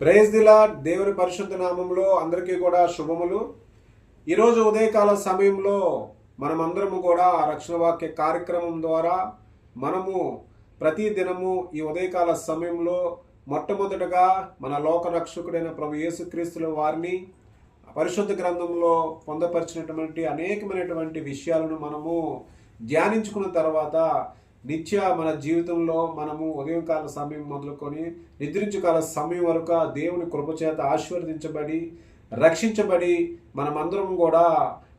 Praise దిలా దేవుని పరిశుద్ధ నామంలో అందరికీ కూడా శుభములు. ఈరోజు ఉదయకాల సమయంలో మనమందరము కూడా రక్షణ వాక్య కార్యక్రమం ద్వారా మనము ప్రతి దినము ఈ ఉదయకాల సమయంలో మొట్టమొదటగా మన లోక రక్షకుడైన ప్రభు యేసుక్రీస్తుల వారిని పరిశుద్ధ గ్రంథంలో పొందపరిచినటువంటి అనేకమైనటువంటి విషయాలను మనము ధ్యానించుకున్న తర్వాత నిత్య మన జీవితంలో మనము ఉదయకాల సమయం మొదలుకొని నిద్రించుకాల సమయం వరకు ఆ దేవుని కృపచేత ఆశీర్వదించబడి రక్షించబడి మనమందరం కూడా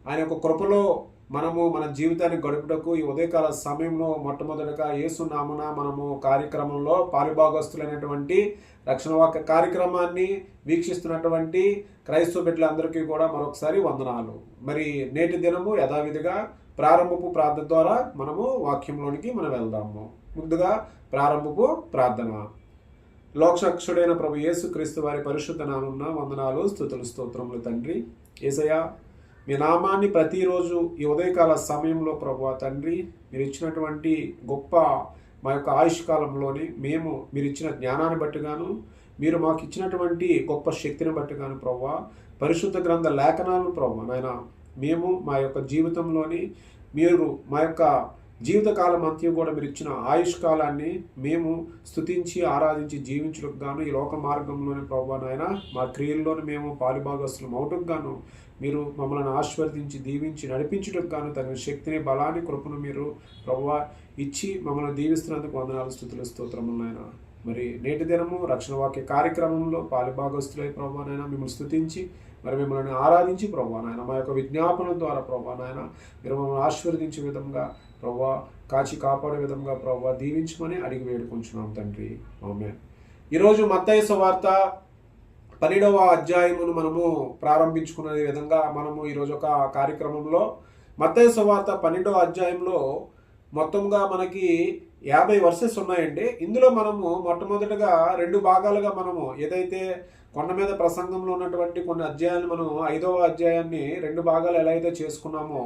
ఆయన యొక్క కృపలో మనము మన జీవితాన్ని గడుపుటకు ఈ ఉదయకాల సమయంలో మొట్టమొదటిగా యేసు మనము కార్యక్రమంలో పాలుభాగస్తులైనటువంటి రక్షణ వాక్య కార్యక్రమాన్ని వీక్షిస్తున్నటువంటి క్రైస్తవ బిడ్డలందరికీ కూడా మరొకసారి వందనాలు. మరి నేటి దినము యథావిధిగా ప్రారంభపు ప్రార్థన ద్వారా మనము వాక్యంలోనికి మనం వెళ్దాము. ముందుగా ప్రారంభపు ప్రార్థన. లోక్షక్షుడైన ప్రభు యేసు క్రీస్తు వారి పరిశుద్ధ నామమున వందనాలు స్థుతులు స్తోత్రములు తండ్రి. ఏసయ్య మీ నామాన్ని ప్రతిరోజు ఈ ఉదయకాల సమయంలో ప్రభు తండ్రి మీరు ఇచ్చినటువంటి గొప్ప మా యొక్క ఆయుష్ కాలంలోని మేము మీరు ఇచ్చిన జ్ఞానాన్ని బట్టిగాను మీరు మాకు ఇచ్చినటువంటి గొప్ప శక్తిని బట్టి గాను ప్రభు పరిశుద్ధ గ్రంథ లేఖనాలను ప్రభు నాయన మేము మా యొక్క జీవితంలోని మీరు మా యొక్క జీవితకాలం అంత్యం కూడా మీరు ఇచ్చిన ఆయుష్ కాలాన్ని మేము స్తుతించి ఆరాధించి జీవించడానికి గాను ఈ లోక మార్గంలోని ప్రభు నాయన మా క్రియల్లోని మేము పాలుభాగస్తులం అవుటకు గాను మీరు మమ్మల్ని ఆశీర్వదించి దీవించి నడిపించుటకు గాను తగిన శక్తిని బలాన్ని కృపను మీరు ప్రభు ఇచ్చి మమ్మల్ని దీవిస్తున్నందుకు వందనాలు స్థుతులు స్తోత్రములు నాయన. మరి నేటి దినము రక్షణ వాక్య కార్యక్రమంలో పాలుభాగస్తులై ప్రభు నాయన మిమ్మల్ని స్థుతించి మరి మిమ్మల్ని ఆరాధించి ప్రభా నాయన మా యొక్క విజ్ఞాపనం ద్వారా ప్రభా నాయన మీరు మమ్మల్ని ఆశీర్వదించే విధంగా ప్రభా కాచి కాపాడే విధంగా ప్రభా దీవించమని అడిగి వేడుకుంటున్నాం తండ్రి. ఆమె ఈరోజు మత్తయ్య వార్త పన్నెండవ అధ్యాయమును మనము ప్రారంభించుకునే విధంగా మనము ఈరోజు ఒక కార్యక్రమంలో మత్తయ్య సువార్త పన్నెండవ అధ్యాయంలో మొత్తంగా మనకి యాభై వర్సెస్ ఉన్నాయండి. ఇందులో మనము మొట్టమొదటిగా రెండు భాగాలుగా మనము ఏదైతే కొండ మీద ప్రసంగంలో ఉన్నటువంటి కొన్ని అధ్యాయాలు మనం ఐదవ అధ్యాయాన్ని రెండు భాగాలు ఎలా అయితే చేసుకున్నామో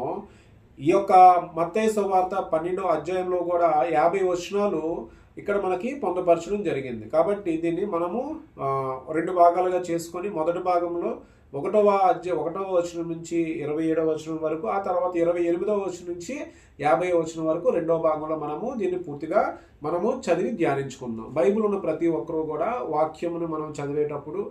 ఈ యొక్క మత్తయ్య వార్త పన్నెండవ అధ్యాయంలో కూడా యాభై వచనాలు ఇక్కడ మనకి పొందపరచడం జరిగింది. కాబట్టి దీన్ని మనము రెండు భాగాలుగా చేసుకొని మొదటి భాగంలో ఒకటవ అధ్యాయ ఒకటవ వచనం నుంచి ఇరవై ఏడవ వచనం వరకు ఆ తర్వాత ఇరవై ఎనిమిదవ వచనం నుంచి యాభై వచనం వరకు రెండవ భాగంలో మనము దీన్ని పూర్తిగా మనము చదివి ధ్యానించుకుందాం. బైబిల్ ఉన్న ప్రతి ఒక్కరూ కూడా వాక్యమును మనం చదివేటప్పుడు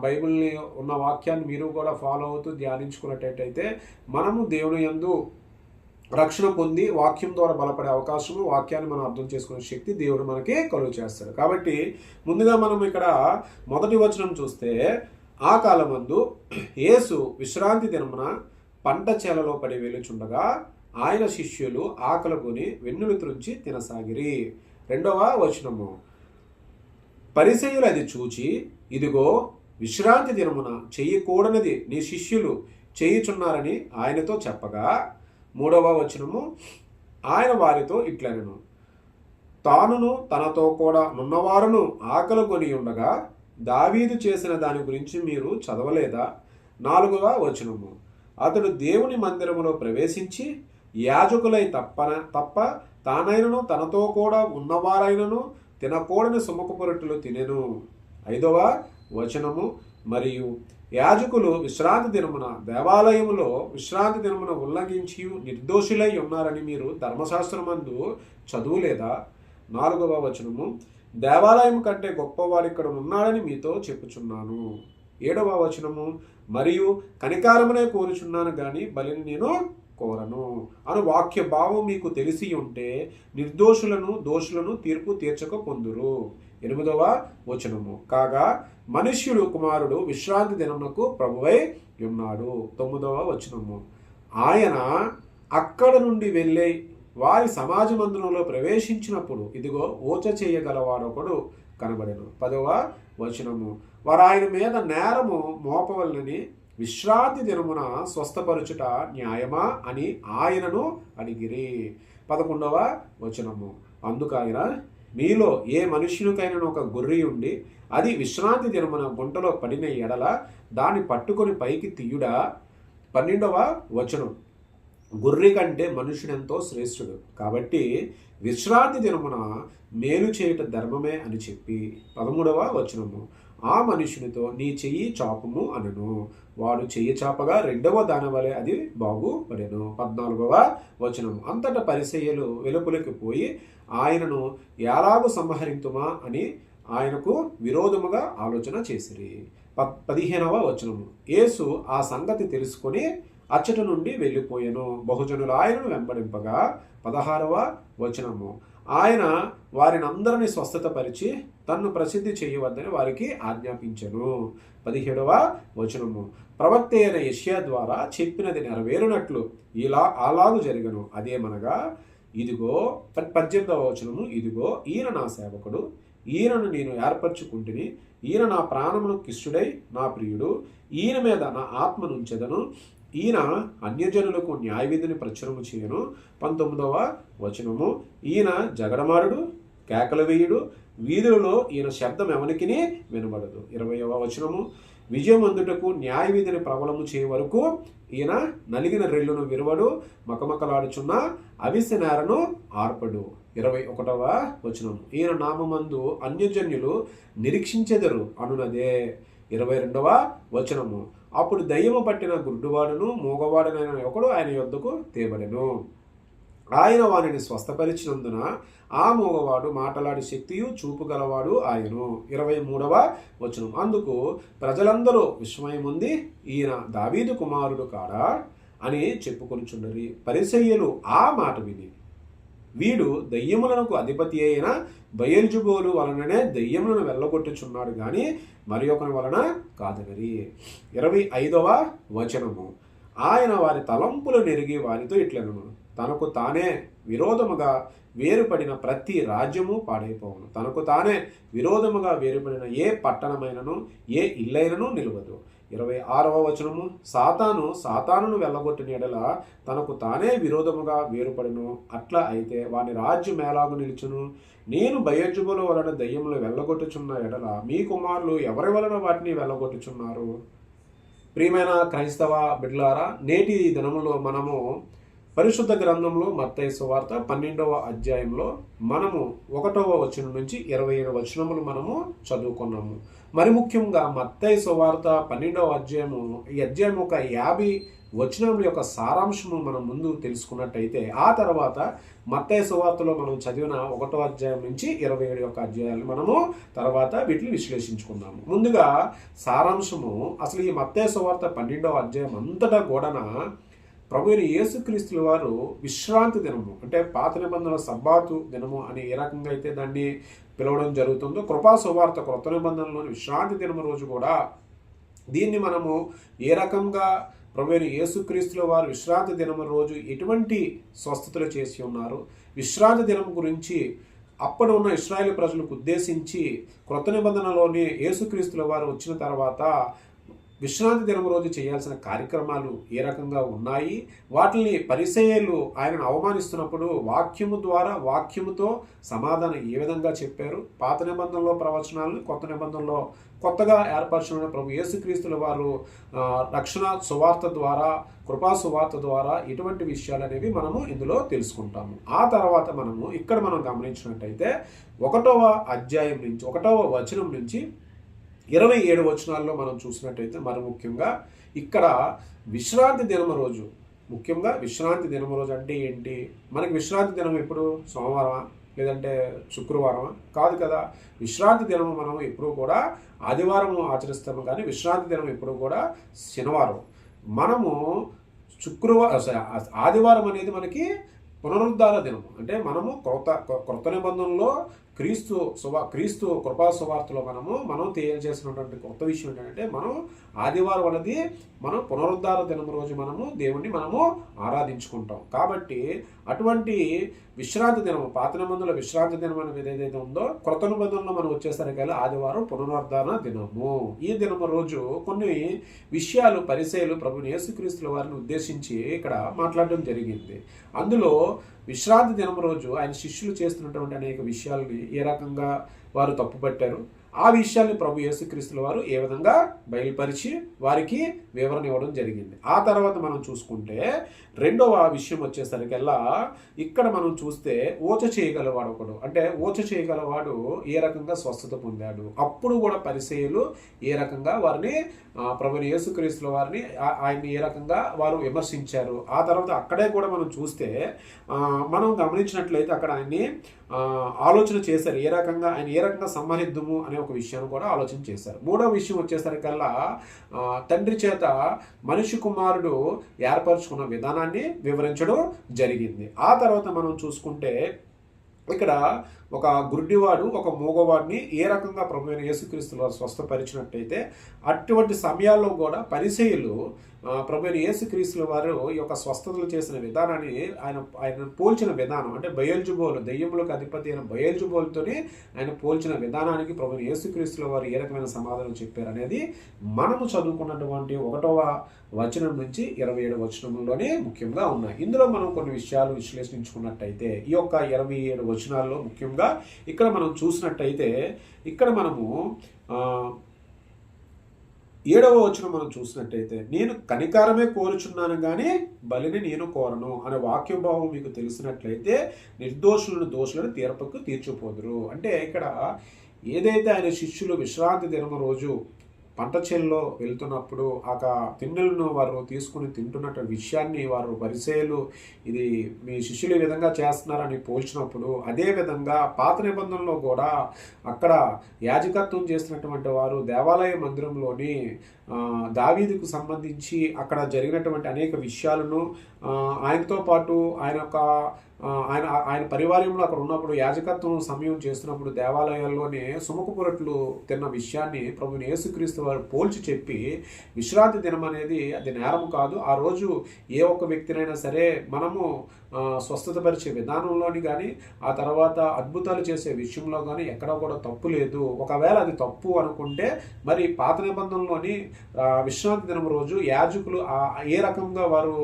బైబిల్ని ఉన్న వాక్యాన్ని మీరు కూడా ఫాలో అవుతూ ధ్యానించుకున్నట్టయితే మనము దేవుని యందు రక్షణ పొంది వాక్యం ద్వారా బలపడే అవకాశము వాక్యాన్ని మనం అర్థం చేసుకునే శక్తి దేవుడు మనకి కలుగు చేస్తాడు కాబట్టి ముందుగా మనం ఇక్కడ మొదటి వచనం చూస్తే ఆ కాలమందు యేసు విశ్రాంతి దినమున పంట చేలలో పడి వెలుచుండగా ఆయన శిష్యులు ఆకలికొని వెన్నులు త్రుంచి తినసాగిరి. రెండవ వచనము. పరిసయులు అది చూచి ఇదిగో విశ్రాంతి దినమున చెయ్యకూడనిది నీ శిష్యులు చేయుచున్నారని ఆయనతో చెప్పగా మూడవ వచనము ఆయన వారితో ఇట్లనెను. తానును తనతో కూడా నున్నవారును ఆకలి కొని ఉండగా దావీదు చేసిన దాని గురించి మీరు చదవలేదా? నాలుగవ వచనము. అతడు దేవుని మందిరములో ప్రవేశించి యాజకులై తప్పన తప్ప తానైనను తనతో కూడా ఉన్నవారైనను తినకూడని సుముఖపు తినెను. ఐదవ వచనము. మరియు యాజకులు విశ్రాంతి దినమున దేవాలయములో విశ్రాంతి దినమున ఉల్లంఘించి నిర్దోషులై ఉన్నారని మీరు ధర్మశాస్త్రమందు చదువులేదా? నాలుగవ వచనము. దేవాలయం కంటే గొప్పవాడు ఇక్కడ ఉన్నాడని మీతో చెప్పుచున్నాను. ఏడవ వచనము మరియు కనికారమునే కోరుచున్నాను కానీ బలిని నేను కోరను. అను వాక్య భావం మీకు తెలిసి ఉంటే నిర్దోషులను దోషులను తీర్పు తీర్చక పొందురు. ఎనిమిదవ వచనము కాగా మనుష్యుడు కుమారుడు విశ్రాంతి దినమునకు ప్రభువై ఉన్నాడు. తొమ్మిదవ వచనము ఆయన అక్కడ నుండి వెళ్ళే వారి సమాజ మందిరంలో ప్రవేశించినప్పుడు ఇదిగో ఓచ చేయగలవాడొకడు కనబడను. పదవ వచనము. వారు ఆయన మీద నేరము మోపవలనని విశ్రాంతి దినమున స్వస్థపరచుట న్యాయమా అని ఆయనను అడిగిరి. పదకొండవ వచనము. అందుకైన మీలో ఏ మనుష్యునికైనా ఒక గొర్రె ఉండి అది విశ్రాంతి దినమున గుంటలో పడిన ఎడల దాన్ని పట్టుకొని పైకి తీయుడా? పన్నెండవ వచనం. గొర్రె కంటే మనుషుడెంతో శ్రేష్ఠుడు. కాబట్టి విశ్రాంతి దినమున మేలు చేయుట ధర్మమే అని చెప్పి పదమూడవ వచనము. ఆ మనుషునితో నీ చెయ్యి చాపము అనను. వాడు చెయ్యి చాపగా రెండవ దాని వలె అది బాగుపడెను. పద్నాలుగవ వచనం అంతటా పరిసయ్యలు వెలుపులకి పోయి ఆయనను ఎలాగు సంహరింతుమా అని ఆయనకు విరోధముగా ఆలోచన చేసిరి. ప- పదిహేనవ వచనము. యేసు ఆ సంగతి తెలుసుకొని అచ్చట నుండి వెళ్ళిపోయాను. బహుజనులు ఆయనను వెంబడింపగా పదహారవ వచనము. ఆయన వారిని అందరినీ స్వస్థతపరిచి తన్ను ప్రసిద్ధి చేయవద్దని వారికి ఆజ్ఞాపించను. పదిహేడవ వచనము. ప్రవక్త అయిన యష్యా ద్వారా చెప్పినది నెరవేరునట్లు ఇలా అలాగు జరిగను. అదేమనగా ఇదిగో పద్దెనిమిదవ వచనము ఇదిగో ఈయన నా సేవకుడు ఈయనను నేను ఏర్పరచుకుంటుని ఈయన నా ప్రాణమును కిష్యుడై నా ప్రియుడు ఈయన మీద నా ఆత్మను ఉంచెదను ఈయన అన్యజనులకు న్యాయవిధిని ప్రచురము చేయను. పంతొమ్మిదవ వచనము. ఈయన జగడమారుడు కేకలు వేయుడు వీధులలో ఈయన శబ్దం ఎవరికి వినబడదు. ఇరవయవ వచనము. విజయమందుటకు న్యాయవిధిని ప్రబలము చేయ వరకు ఈయన నలిగిన రెల్లును విరవడు మకమకలాడుచున్న అవిసె నేరను ఆర్పడు. ఇరవై ఒకటవ వచనం ఈయన నామమందు అన్యజన్యులు నిరీక్షించెదరు అనునదే. ఇరవై రెండవ వచనము. అప్పుడు దయ్యము పట్టిన గుడ్డువాడును మూగవాడునైన ఒకడు ఆయన యొద్దకు తేబడెను. ఆయన వారిని స్వస్థపరిచినందున ఆ మూగవాడు మాటలాడి శక్తియు చూపు గలవాడు ఆయను. ఇరవై మూడవ వచనం. అందుకు ప్రజలందరూ విస్మయముంది ఈయన దావీదు కుమారుడు కాడా అని చెప్పుకొనిచుండరి. పరిసయ్యలు ఆ మాట విని వీడు దయ్యములకు అధిపతి అయిన బయల్జుబోలు వలననే దయ్యములను వెళ్ళగొట్టుచున్నాడు కానీ మరి ఒకని వలన కాదనరి. ఇరవై ఐదవ వచనము. ఆయన వారి తలంపులు నెరిగి వారితో ఇట్లనను. తనకు తానే విరోధముగా వేరుపడిన ప్రతి రాజ్యము పాడైపోవును. తనకు తానే విరోధముగా వేరుపడిన ఏ పట్టణమైనను ఏ ఇల్లైనను నిలవదు. ఇరవై ఆరవ వచనము. సాతాను సాతానును వెళ్ళగొట్టిన ఎడల తనకు తానే విరోధముగా వేరుపడను. అట్లా అయితే వాని రాజ్యం ఎలాగు నిలుచును? నేను భయజుబుల వలన దయ్యములు వెళ్ళగొట్టుచున్న ఎడల మీ కుమారులు ఎవరి వలన వాటిని వెళ్ళగొట్టుచున్నారు? ప్రియమైన క్రైస్తవ బిడ్లారా నేటి దినములో మనము పరిశుద్ధ గ్రంథంలో మత్తయ్య సువార్త పన్నెండవ అధ్యాయంలో మనము ఒకటవ వచనం నుంచి ఇరవై ఏడు వచనములు మనము చదువుకున్నాము. మరి ముఖ్యంగా మత్తయ్య సువార్త పన్నెండవ అధ్యాయము ఈ అధ్యాయం ఒక యాభై వచనముల యొక్క సారాంశము మనం ముందు తెలుసుకున్నట్టయితే ఆ తర్వాత మత్తయ్య సువార్తలో మనం చదివిన ఒకటో అధ్యాయం నుంచి ఇరవై ఏడు యొక్క అధ్యాయాలు మనము తర్వాత వీటిని విశ్లేషించుకున్నాము ముందుగా సారాంశము అసలు ఈ మత్తయ్య సువార్త పన్నెండవ అధ్యాయం అంతటా కూడాన ప్రభు యేసుక్రీస్తుల వారు విశ్రాంతి దినము అంటే పాత నిబంధన సబ్బాతు దినము అని ఏ రకంగా అయితే దాన్ని పిలవడం జరుగుతుందో కృపా సువార్త క్రొత్త నిబంధనలోని విశ్రాంతి దినము రోజు కూడా దీన్ని మనము ఏ రకంగా ప్రభుని యేసుక్రీస్తుల వారు విశ్రాంతి దినము రోజు ఎటువంటి స్వస్థతలు చేసి ఉన్నారు విశ్రాంతి దినం గురించి అప్పుడు ఉన్న ఇస్రాయేల్ ప్రజలకు ఉద్దేశించి క్రొత్త నిబంధనలోని యేసుక్రీస్తుల వారు వచ్చిన తర్వాత విశ్రాంతి దినం రోజు చేయాల్సిన కార్యక్రమాలు ఏ రకంగా ఉన్నాయి? వాటిని పరిచయాలు ఆయనను అవమానిస్తున్నప్పుడు వాక్యము ద్వారా వాక్యముతో సమాధానం ఏ విధంగా చెప్పారు? పాత నిబంధనలో ప్రవచనాలను కొత్త నిబంధనలో కొత్తగా ఏర్పరచిన ప్రభు యేసుక్రీస్తుల వారు రక్షణ సువార్త ద్వారా కృపా సువార్త ద్వారా ఇటువంటి విషయాలు అనేవి మనము ఇందులో తెలుసుకుంటాము. ఆ తర్వాత మనము ఇక్కడ మనం గమనించినట్టయితే ఒకటవ అధ్యాయం నుంచి ఒకటవ వచనం నుంచి ఇరవై ఏడు వచనాల్లో మనం చూసినట్టయితే మరి ముఖ్యంగా ఇక్కడ విశ్రాంతి దినము రోజు ముఖ్యంగా విశ్రాంతి దినము రోజు అంటే ఏంటి? మనకి విశ్రాంతి దినం ఎప్పుడు? సోమవారమా? లేదంటే శుక్రవారమా? కాదు కదా. విశ్రాంతి దినము మనం ఎప్పుడూ కూడా ఆదివారం ఆచరిస్తాము కానీ విశ్రాంతి దినం ఎప్పుడు కూడా శనివారం. మనము శుక్రవారం ఆదివారం అనేది మనకి పునరుద్ధార దినం అంటే మనము కొత్త కొత్త నిబంధనలో క్రీస్తు సువా క్రీస్తు కృపా సువార్తలో మనము మనం తెలియజేసినటువంటి కొత్త విషయం ఏంటంటే మనం ఆదివారం అనేది మనం పునరుద్ధార దినం రోజు మనము దేవుణ్ణి మనము ఆరాధించుకుంటాం. కాబట్టి అటువంటి విశ్రాంతి దినము పాత నిబంధనల విశ్రాంతి దినం అనేది ఏదైతే ఉందో క్రొత్త నిబంధనలో మనం వచ్చేసరికి ఆదివారం పునరుద్ధరణ దినము. ఈ దినము రోజు కొన్ని విషయాలు పరిచయలు ప్రభు యేసుక్రీస్తుల వారిని ఉద్దేశించి ఇక్కడ మాట్లాడడం జరిగింది. అందులో విశ్రాంతి దినం రోజు ఆయన శిష్యులు చేస్తున్నటువంటి అనేక విషయాలని ఏ రకంగా వారు తప్పుపట్టారు ఆ విషయాన్ని ప్రభు యేసుక్రీస్తుల వారు ఏ విధంగా బయలుపరిచి వారికి వివరణ ఇవ్వడం జరిగింది. ఆ తర్వాత మనం చూసుకుంటే రెండవ విషయం వచ్చేసరికల్లా ఇక్కడ మనం చూస్తే ఓచ చేయగలవాడు ఒకడు. అంటే ఓచ చేయగలవాడు ఏ రకంగా స్వస్థత పొందాడు? అప్పుడు కూడా పరిచయలు ఏ రకంగా వారిని ప్రభుని యేసుక్రీస్తుల వారిని ఆయన్ని ఏ రకంగా వారు విమర్శించారు? ఆ తర్వాత అక్కడే కూడా మనం చూస్తే మనం గమనించినట్లయితే అక్కడ ఆయన్ని ఆలోచన చేశారు. ఏ రకంగా ఆయన ఏ రకంగా సంహరిద్దుము అనే ఒక విషయాన్ని కూడా ఆలోచన చేశారు. మూడో విషయం వచ్చేసరికల్లా తండ్రి చేత మనిషి కుమారుడు ఏర్పరచుకున్న విధానాన్ని వివరించడం జరిగింది. ఆ తర్వాత మనం చూసుకుంటే ఇక్కడ ఒక గుడ్డివాడు ఒక మూగవాడిని ఏ రకంగా ప్రభుత్వ యేసుక్రీస్తులు స్వస్థపరిచినట్టయితే అటువంటి సమయాల్లో కూడా పరిచయులు ప్రభు అయిన యేసుక్రీస్తుల వారు ఈ యొక్క స్వస్థతలు చేసిన విధానాన్ని ఆయన ఆయన పోల్చిన విధానం అంటే బయల్జుబోలు దెయ్యములకు అధిపతి అయిన బయల్జుబోలుతోనే ఆయన పోల్చిన విధానానికి ప్రభు యేసుక్రీస్తుల వారు ఏ రకమైన సమాధానం చెప్పారు అనేది మనము చదువుకున్నటువంటి ఒకటవ వచనం నుంచి ఇరవై ఏడు వచనంలోనే ముఖ్యంగా ఉన్నాయి. ఇందులో మనం కొన్ని విషయాలు విశ్లేషించుకున్నట్టయితే ఈ యొక్క ఇరవై ఏడు వచనాల్లో ముఖ్యంగా ఇక్కడ మనం చూసినట్టయితే ఇక్కడ మనము ఏడవ వచనం మనం చూసినట్టయితే నేను కనికారమే కోరుచున్నాను కానీ బలిని నేను కోరను అనే వాక్యభావం మీకు తెలిసినట్లయితే నిర్దోషులను దోషులను తీర్పకు తీర్చిపోదురు. అంటే ఇక్కడ ఏదైతే ఆయన శిష్యులు విశ్రాంతి దినమ రోజు పంట చేల్లో వెళ్తున్నప్పుడు ఆ తిన్నెలను వారు తీసుకుని తింటున్నట్టు విషయాన్ని వారు పరిచయలు ఇది మీ శిష్యులు ఈ విధంగా చేస్తున్నారని పోల్చినప్పుడు అదే విధంగా పాత నిబంధనలో కూడా అక్కడ యాజకత్వం చేసినటువంటి వారు దేవాలయ మందిరంలోని ఆ, దావీదుకు సంబంధించి అక్కడ జరిగినటువంటి అనేక విషయాలను ఆయనతో పాటు ఆయన యొక్క ఆయన ఆయన పరివారంలో అక్కడ ఉన్నప్పుడు యాజకత్వం సమయం చేస్తున్నప్పుడు దేవాలయాల్లోనే సుముఖపురట్లు తిన్న విషయాన్ని ప్రభుని యేసుక్రీస్తు వారు పోల్చి చెప్పి విశ్రాంతి దినం అనేది అది నేరం కాదు. ఆ రోజు ఏ ఒక్క వ్యక్తినైనా సరే మనము స్వస్థతపరిచే విధానంలోని కానీ ఆ తర్వాత అద్భుతాలు చేసే విషయంలో కానీ ఎక్కడ కూడా తప్పు లేదు. ఒకవేళ అది తప్పు అనుకుంటే మరి పాత నిబంధనలోని విశ్రాంతి దినం రోజు యాజకులు ఏ రకంగా వారు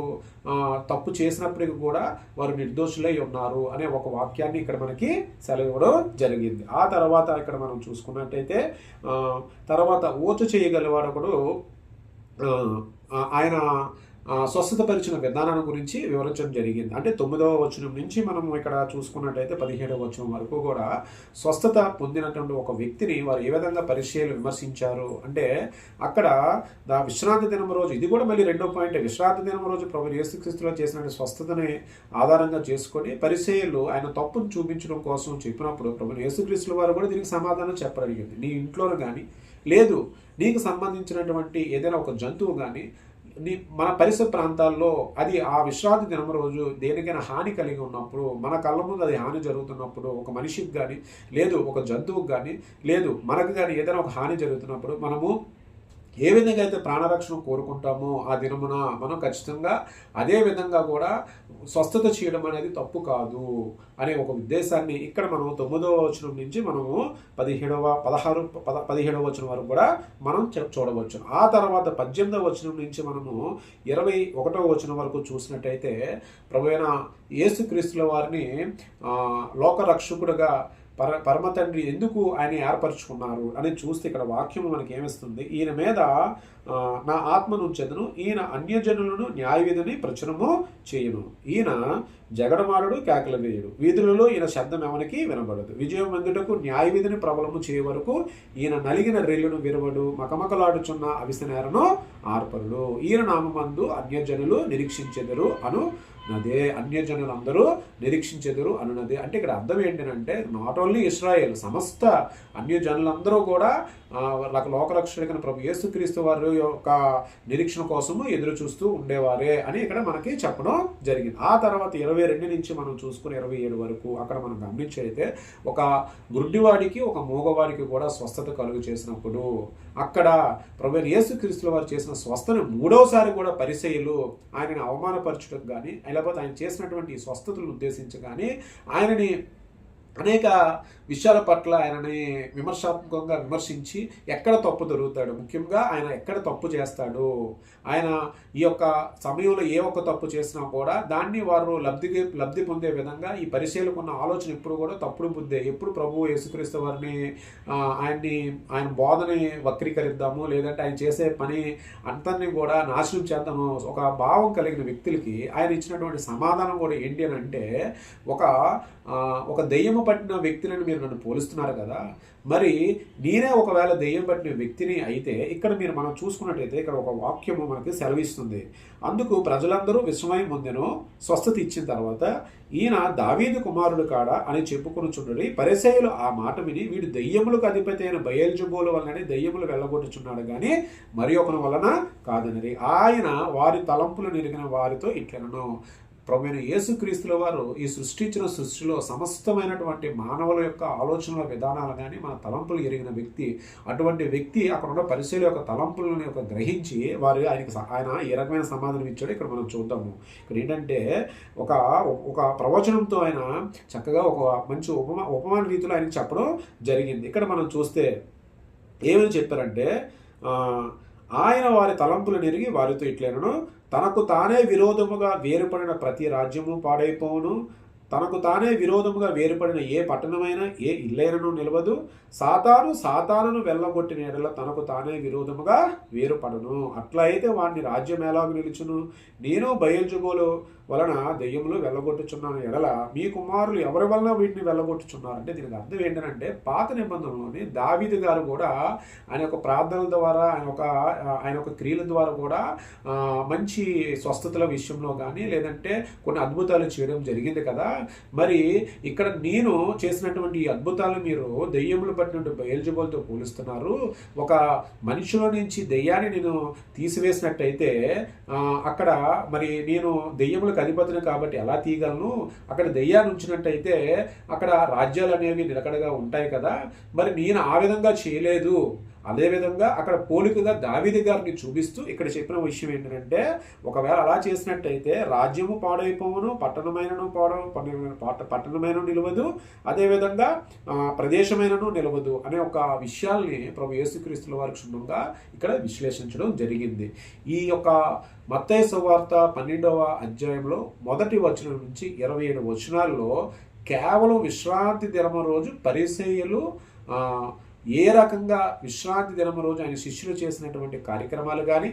తప్పు చేసినప్పటికీ కూడా వారు నిర్దోషులై ఉన్నారు అనే ఒక వాక్యాన్ని ఇక్కడ మనకి సెలవు జరిగింది. ఆ తర్వాత ఇక్కడ మనం చూసుకున్నట్టయితే తర్వాత ఓచ చేయగలవాడు ఒకడు ఆయన స్వస్థతపరిచిన విధానాన్ని గురించి వివరించడం జరిగింది. అంటే తొమ్మిదవ వచనం నుంచి మనం ఇక్కడ చూసుకున్నట్టయితే పదిహేడవ వచనం వరకు కూడా స్వస్థత పొందినటువంటి ఒక వ్యక్తిని వారు ఏ విధంగా పరిచయాలు విమర్శించారు? అంటే అక్కడ దా విశ్రాంతి దినం రోజు ఇది కూడా మళ్ళీ రెండో పాయింట్ విశ్రాంతి దినం రోజు ప్రభు యేసుక్రీస్తులో చేసిన స్వస్థతని ఆధారంగా చేసుకొని పరిచయాలు ఆయన తప్పును చూపించడం కోసం చెప్పినప్పుడు ప్రభు యేసుక్రీస్తుల వారు కూడా దీనికి సమాధానం చెప్పగలిగింది నీ ఇంట్లోనూ కానీ లేదు నీకు సంబంధించినటువంటి ఏదైనా ఒక జంతువు కానీ మన పరిసర ప్రాంతాల్లో అది ఆ విశ్రాంతి దినం రోజు దేనికైనా హాని కలిగి ఉన్నప్పుడు మన కళ్ళ ముందు అది హాని జరుగుతున్నప్పుడు ఒక మనిషికి కానీ లేదు ఒక జంతువుకి కానీ లేదు మనకు కానీ ఏదైనా ఒక హాని జరుగుతున్నప్పుడు మనము ఏ విధంగా అయితే ప్రాణరక్షణ కోరుకుంటామో ఆ దినమున మనం ఖచ్చితంగా అదే విధంగా కూడా స్వస్థత చేయడం అనేది తప్పు కాదు అనే ఒక ఉద్దేశాన్ని ఇక్కడ మనం తొమ్మిదవ వచనం నుంచి మనము పదిహేడవ పదహారు పద పదిహేడవ వచనం వరకు కూడా మనం చూడవచ్చు. ఆ తర్వాత పద్దెనిమిదవ వచనం నుంచి మనము ఇరవై ఒకటవ వచనం వరకు చూసినట్టయితే ప్రభు అయిన యేసుక్రీస్తుల వారిని లోకరక్షకుడుగా పర పరమ తండ్రి ఎందుకు ఆయన ఏర్పరచుకున్నారు అని చూస్తే ఇక్కడ వాక్యం మనకి ఏమిస్తుంది ఈయన మీద నా ఆత్మను ఉంచెదను ఈయన అన్యజనులను న్యాయవిధిని ప్రచురము చేయును. ఈయన జగడమారుడు కేకల వేయుడు వీధులలో ఈయన శబ్దం ఎవరికి వినబడదు. విజయం ఎందుటకు? న్యాయవిధిని ప్రబలము చేయ వరకు ఈయన నలిగిన రెల్లును విరవడు మకమకలాడుచున్న అవిసనేరను ఆర్పరుడు. ఈయన నామందు అన్యజనులు నిరీక్షించెదరు అను నదే అన్యజనులందరూ నిరీక్షించెదరు అనున్నది. అంటే ఇక్కడ అర్థం ఏంటంటే నాట్ ఓన్లీ ఇస్రాయేల్ సమస్త అన్యజనులందరూ కూడా నాకు లోకరక్షకుడికి ప్రభు యేసుక్రీస్తు వారి యొక్క నిరీక్షణ కోసము ఎదురు చూస్తూ ఉండేవారే అని ఇక్కడ మనకి చెప్పడం జరిగింది. ఆ తర్వాత ఇరవై రెండు నుంచి మనం చూసుకుని ఇరవై ఏడు వరకు అక్కడ మనం గమనించైతే ఒక గుడ్డివాడికి ఒక మూగవాడికి కూడా స్వస్థత కలుగు చేసినప్పుడు అక్కడ ప్రభు యేసుక్రీస్తుల వారు చేసిన స్వస్థను మూడోసారి కూడా పరిచయులు ఆయనని అవమానపరచుటకు కానీ లేకపోతే ఆయన చేసినటువంటి స్వస్థతలను ఉద్దేశించి కానీ ఆయనని అనేక విషయాల పట్ల ఆయనని విమర్శాత్మకంగా విమర్శించి ఎక్కడ తప్పు దొరుకుతాడు? ముఖ్యంగా ఆయన ఎక్కడ తప్పు చేస్తాడు? ఆయన ఈ యొక్క సమయంలో ఏ ఒక్క తప్పు చేసినా కూడా దాన్ని వారు లబ్ధి లబ్ధి పొందే విధంగా ఈ పరిశీలకు ఉన్న ఆలోచన ఎప్పుడు కూడా తప్పుడు బుద్ధే. ఎప్పుడు ప్రభు యేసుక్రీస్తు వారిని ఆయన్ని ఆయన బోధని వక్రీకరిద్దాము లేదంటే ఆయన చేసే పని అంతని కూడా నాశనం చేద్దాము ఒక భావం కలిగిన వ్యక్తులకి ఆయన ఇచ్చినటువంటి సమాధానం కూడా ఏంటి అని అంటే ఒక ఒక దెయ్యము పట్టిన వ్యక్తులను మీరు నన్ను పోలుస్తున్నారు కదా మరి నేనే ఒకవేళ దెయ్యం పట్టిన వ్యక్తిని అయితే ఇక్కడ మీరు మనం చూసుకున్నట్టయితే ఇక్కడ ఒక వాక్యము మనకి సెలవిస్తుంది. అందుకు ప్రజలందరూ విస్మయం పొందెను స్వస్థత ఇచ్చిన తర్వాత ఈయన దావీదు కుమారుడు కాడ అని చెప్పుకుని చుండడి. పరిసయులు ఆ మాట విని వీడు దెయ్యములకు అధిపతి అయిన బయల్జుబోలు వల్లనే దెయ్యములు వెళ్ళగొట్టుచున్నాడు కానీ మరి ఒకని వలన కాదనరి. ఆయన వారి తలంపులు నిరిగిన వారితో ఇట్లనను. ప్రభువైన యేసుక్రీస్తుల వారు ఈ సృష్టించిన సృష్టిలో సమస్తమైనటువంటి మానవుల యొక్క ఆలోచనల విధానాలు కానీ మన తలంపులు ఎరిగిన వ్యక్తి అటువంటి వ్యక్తి అక్కడ ఉన్న పరిశీల యొక్క తలంపులను యొక్క గ్రహించి వారు ఆయనకి ఆయన ఏ రకమైన సమాధానం ఇచ్చాడో. ఇక్కడ మనం చూద్దాము. ఇక్కడ ఏంటంటే ఒక ఒక ప్రవచనంతో ఆయన చక్కగా ఒక మంచి ఉపమా ఉపమాన రీతిలో ఆయన చెప్పడం జరిగింది. ఇక్కడ మనం చూస్తే ఏమని చెప్పారంటే ఆయన వారి తలంపులు నెరిగి వారితో ఇట్లనను తనకు తానే విరోధముగా వేరుపడిన ప్రతి రాజ్యము పాడైపోవును. తనకు తానే విరోధముగా వేరుపడిన ఏ పట్టణమైనా ఏ ఇల్లైనను నిలవదు. సాతాను సాతానును వెళ్ళగొట్టిన ఎడల తనకు తానే విరోధముగా వేరుపడను. అట్లా అయితే వాడిని రాజ్యం ఎలాగ నిలుచును? నేను బయల్జుగోలు వలన దెయ్యములు వెళ్ళగొట్టుచున్నాను ఎడల మీ కుమారులు ఎవరి వలన వీటిని వెళ్ళగొట్టుచున్నారు? అంటే దీనికి అర్థం ఏంటంటే పాత నిబంధనలోని దావీదు గారు కూడా ఆయన యొక్క ప్రార్థనల ద్వారా ఆయన ఒక ఆయన యొక్క క్రియల ద్వారా కూడా మంచి స్వస్థతల విషయంలో కానీ లేదంటే కొన్ని అద్భుతాలు చేయడం జరిగింది కదా. మరి ఇక్కడ నేను చేసినటువంటి ఈ అద్భుతాలు మీరు దెయ్యములు పట్టినట్టు బయల్జబోల్తో పోలుస్తున్నారు. ఒక మనిషిలో నుంచి దెయ్యాన్ని నేను తీసివేసినట్టయితే అక్కడ మరి నేను దెయ్యములు దెయ్యములకు అధిపతిని కాబట్టి ఎలా తీయగలను? అక్కడ దెయ్యాన్ని ఉంచినట్టయితే అక్కడ రాజ్యాలు అనేవి నిలకడగా ఉంటాయి కదా. మరి నేను ఆ విధంగా చేయలేదు. అదేవిధంగా అక్కడ పోలికగా దావిది గారిని చూపిస్తూ ఇక్కడ చెప్పిన విషయం ఏంటంటే ఒకవేళ అలా చేసినట్టయితే రాజ్యము పాడైపోవును పట్టణమైనను పాడవు పట్ట- పట్టణమైన నిలవదు అదేవిధంగా ప్రదేశమైనను నిలవదు అనే ఒక విషయాల్ని ప్రభు యేసుక్రీస్తుల వారి క్షుణ్ణంగా ఇక్కడ విశ్లేషించడం జరిగింది. ఈ యొక్క మత్తయి సువార్త పన్నెండవ అధ్యాయంలో మొదటి వచనం నుంచి ఇరవై ఏడు వచనాల్లో కేవలం విశ్రాంతి దినమ రోజు పరిసేయలు ఏ రకంగా విశ్రాంతి దినము రోజు ఆయన శిష్యులు చేసినటువంటి కార్యక్రమాలు కానీ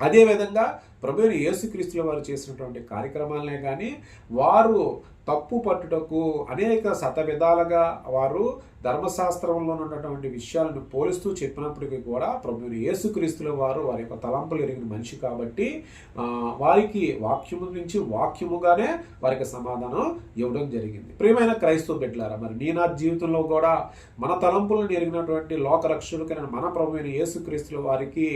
అదేవిధంగా ప్రభుని యేసుక్రీస్తుల వారు చేసినటువంటి కార్యక్రమాలనే కానీ వారు తప్పు పట్టుటకు అనేక శత విధాలుగా వారు ధర్మశాస్త్రంలో ఉన్నటువంటి విషయాలను పోలుస్తూ చెప్పినప్పటికీ కూడా ప్రభువుని యేసుక్రీస్తుల వారు వారి యొక్క తలంపులు ఎరిగిన మనిషి కాబట్టి వారికి వాక్యము నుంచి వాక్యముగానే వారికి సమాధానం ఇవ్వడం జరిగింది. ప్రియమైన క్రైస్తవ బిడ్డలారా మరి నీ నా జీవితంలో కూడా మన తలంపులను ఎరిగినటువంటి లోక రక్షకులకైన మన ప్రభువైన యేసుక్రీస్తుల వారికి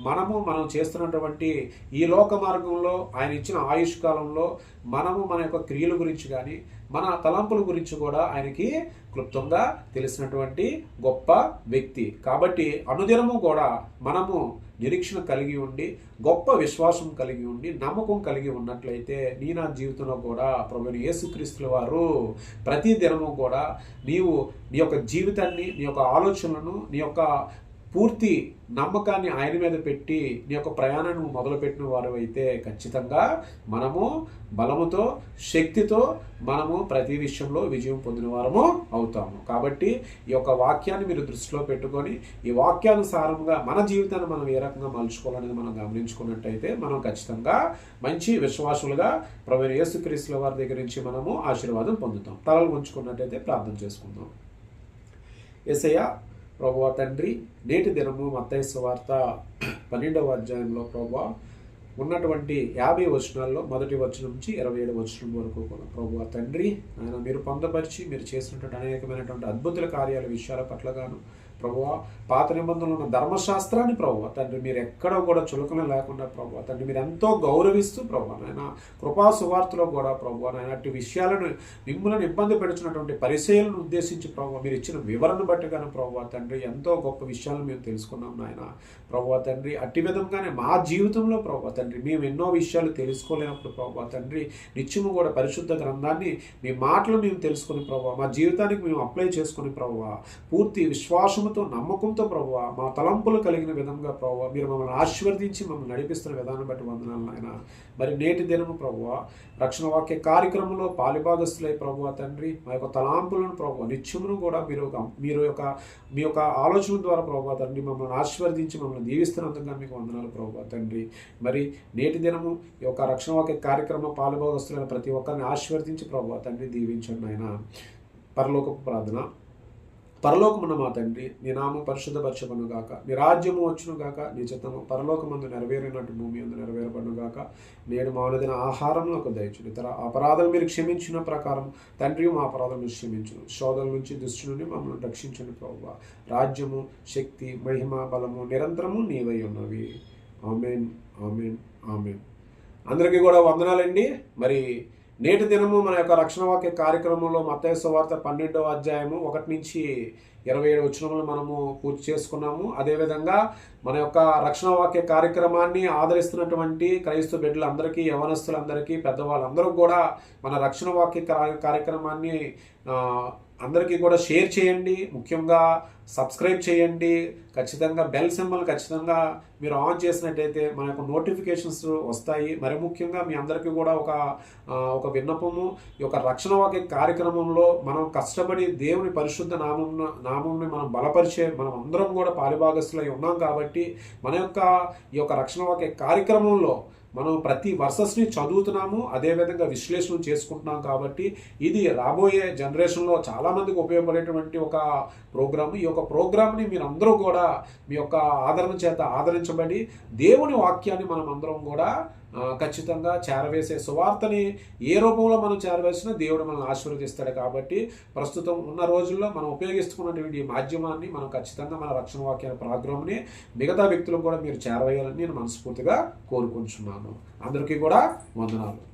మనము మనం చేస్తున్నటువంటి ఈ లోక మార్గంలో ఆయన ఇచ్చిన ఆయుష్ కాలంలో మనము మన యొక్క క్రియల గురించి కానీ మన తలంపుల గురించి కూడా ఆయనకి క్లుప్తంగా తెలిసినటువంటి గొప్ప వ్యక్తి. కాబట్టి అనుదినము కూడా మనము నిరీక్షణ కలిగి ఉండి గొప్ప విశ్వాసం కలిగి ఉండి నమ్మకం కలిగి ఉన్నట్లయితే నీ నా జీవితంలో కూడా ప్రభుని యేసుక్రీస్తుల వారు ప్రతి దినము కూడా నీవు నీ యొక్క జీవితాన్ని నీ యొక్క ఆలోచనలను నీ యొక్క పూర్తి నమ్మకాన్ని ఆయన మీద పెట్టి నీ యొక్క ప్రయాణాన్ని మొదలుపెట్టిన వారు అయితే ఖచ్చితంగా మనము బలముతో శక్తితో మనము ప్రతి విషయంలో విజయం పొందిన వారము అవుతాము. కాబట్టి ఈ యొక్క వాక్యాన్ని మీరు దృష్టిలో పెట్టుకొని ఈ వాక్యానుసారంగా మన జీవితాన్ని మనం ఏ రకంగా మలుచుకోవాలనేది మనం గమనించుకున్నట్టయితే మనం ఖచ్చితంగా మంచి విశ్వాసులుగా ప్రవీణ యేసుక్రీస్తుల వారి దగ్గర నుంచి మనము ఆశీర్వాదం పొందుతాం. తలలు ఉంచుకున్నట్టయితే ప్రార్థన చేసుకుందాం. ఏసయ్య ప్రభా తండ్రి నేటి దినము మత్తయి వార్త పన్నెండవ అధ్యాయంలో ప్రభా ఉన్నటువంటి యాభై వచనాల్లో మొదటి వచనం నుంచి ఇరవై ఏడు వచనం వరకు కూడా ప్రభువా తండ్రి ఆయన మీరు పొందపరిచి మీరు చేసినటువంటి అనేకమైనటువంటి అద్భుతుల కార్యాల విషయాల పట్ల గాను ప్రభువా పాత నిబంధనలు ఉన్న ధర్మశాస్త్రాన్ని ప్రభు తండ్రి మీరు ఎక్కడ కూడా చులకన లేకుండా ప్రభు తండ్రి మీరు ఎంతో గౌరవిస్తూ ప్రభు నాయన కృపా సువార్తలో కూడా ప్రభు నాయన అట్టి విషయాలను మిమ్మల్ని ఇబ్బంది పెడుచున్నటువంటి పరిచయాలను ఉద్దేశించి ప్రభు మీరు ఇచ్చిన వివరణ బట్టి కానీ ప్రభు తండ్రి ఎంతో గొప్ప విషయాలు మేము తెలుసుకున్నాం నాయన. ప్రభు తండ్రి అట్టి విధంగానే మా జీవితంలో ప్రభు తండ్రి మేము ఎన్నో విషయాలు తెలుసుకోలేనప్పుడు ప్రభు తండ్రి నిత్యము కూడా పరిశుద్ధ గ్రంథాన్ని మీ మాటలు మేము తెలుసుకుని ప్రభు మా జీవితానికి మేము అప్లై చేసుకుని ప్రభు పూర్తి విశ్వాసము విశ్వాసంతో నమ్మకంతో ప్రభు మా తలంపులు కలిగిన విధంగా ప్రభు మీరు మమ్మల్ని ఆశీర్వదించి మమ్మల్ని నడిపిస్తున్న విధానం బట్టి వందనాలు నాయన. మరి నేటి దినము ప్రభు రక్షణ వాక్య కార్యక్రమంలో పాలిభాగస్తులై ప్రభు తండ్రి మా యొక్క తలాంపులను ప్రభు నిత్యమును కూడా మీరు ఒక- మీరు యొక్క మీ యొక్క ఆలోచన ద్వారా ప్రభు తండ్రి మమ్మల్ని ఆశీర్వదించి మమ్మల్ని దీవిస్తున్నందుకు మీకు వందనాలు ప్రభు తండ్రి. మరి నేటి దినము ఈ యొక్క రక్షణ వాక్య కార్యక్రమ పాలిభాగస్తులైన ప్రతి ఒక్కరిని ఆశీర్వదించి ప్రభు తండ్రి దీవించండి ఆయన పరలోకపు ప్రార్థన. పరలోకమున్న మా తండ్రి నీ నామ పరిశుద్ధపరచబను గాక. నీ రాజ్యము వచ్చును గాక. నీ చిత్తము పరలోకమందు నెరవేరినట్టు భూమి అందు నెరవేరబడును గాక. నేడు మానదిన ఆహారంలో ఒక దయచుడు. ఇతర అపరాధం మీరు క్షమించిన ప్రకారం తండ్రి మా అపరాధం క్షమించును. శోధల నుంచి దుష్టి నుండి మమ్మల్ని రక్షించండి ప్రభు రాజ్యము శక్తి మహిమ బలము నిరంతరము నీవై ఉన్నవి. Amen amen amen. అందరికీ కూడా వందనాలండి. మరి నేటి దినము మన యొక్క రక్షణ వాక్య కార్యక్రమంలో మతేశ్వ వార్త పన్నెండవ అధ్యాయము ఒకటి నుంచి ఇరవై ఏడు వచ్చినములు మనము పూర్తి చేసుకున్నాము. అదేవిధంగా మన యొక్క రక్షణ వాక్య కార్యక్రమాన్ని ఆదరిస్తున్నటువంటి క్రైస్తవ బిడ్డలందరికీ యవనస్తులందరికీ పెద్దవాళ్ళందరూ కూడా మన రక్షణ వాక్య కార్య- కార్యక్రమాన్ని అందరికీ కూడా షేర్ చేయండి ముఖ్యంగా సబ్స్క్రైబ్ చేయండి. ఖచ్చితంగా బెల్ సింబల్ ఖచ్చితంగా మీరు ఆన్ చేసినట్టయితే మన యొక్క నోటిఫికేషన్స్ వస్తాయి. మరి ముఖ్యంగా మీ అందరికీ కూడా ఒక ఒక విన్నపము ఈ యొక్క రక్షణ వాక్య కార్యక్రమంలో మనం కష్టపడి దేవుని పరిశుద్ధ నామం నామంని మనం బలపరిచే మనం అందరం కూడా పాలిభాగస్తులై ఉన్నాం కాబట్టి మన యొక్క ఈ యొక్క రక్షణ వాక్య కార్యక్రమంలో మనం ప్రతి వర్సెస్ని చదువుతున్నాము అదేవిధంగా విశ్లేషణ చేసుకుంటున్నాం కాబట్టి ఇది రాబోయే జనరేషన్లో చాలామందికి ఉపయోగపడేటువంటి ఒక ప్రోగ్రామ్. ఈ యొక్క ప్రోగ్రామ్ని మీరు అందరూ కూడా మీ యొక్క ఆదరణ చేత ఆదరించబడి దేవుని వాక్యాన్ని మనం అందరం కూడా ఖచ్చితంగా చేరవేసే సువార్తని ఏ రూపంలో మనం చేరవేసినా దేవుడు మనల్ని ఆశీర్వదిస్తాడు కాబట్టి ప్రస్తుతం ఉన్న రోజుల్లో మనం ఉపయోగిస్తున్నటువంటి ఈ మాధ్యమాన్ని మనం ఖచ్చితంగా మన రక్షణ వాక్యాల ప్రోగ్రామ్ని మిగతా వ్యక్తులకు కూడా మీరు చేరవేయాలని నేను మనస్ఫూర్తిగా కోరుకుంటున్నాను. అందరికీ కూడా వందనాలు.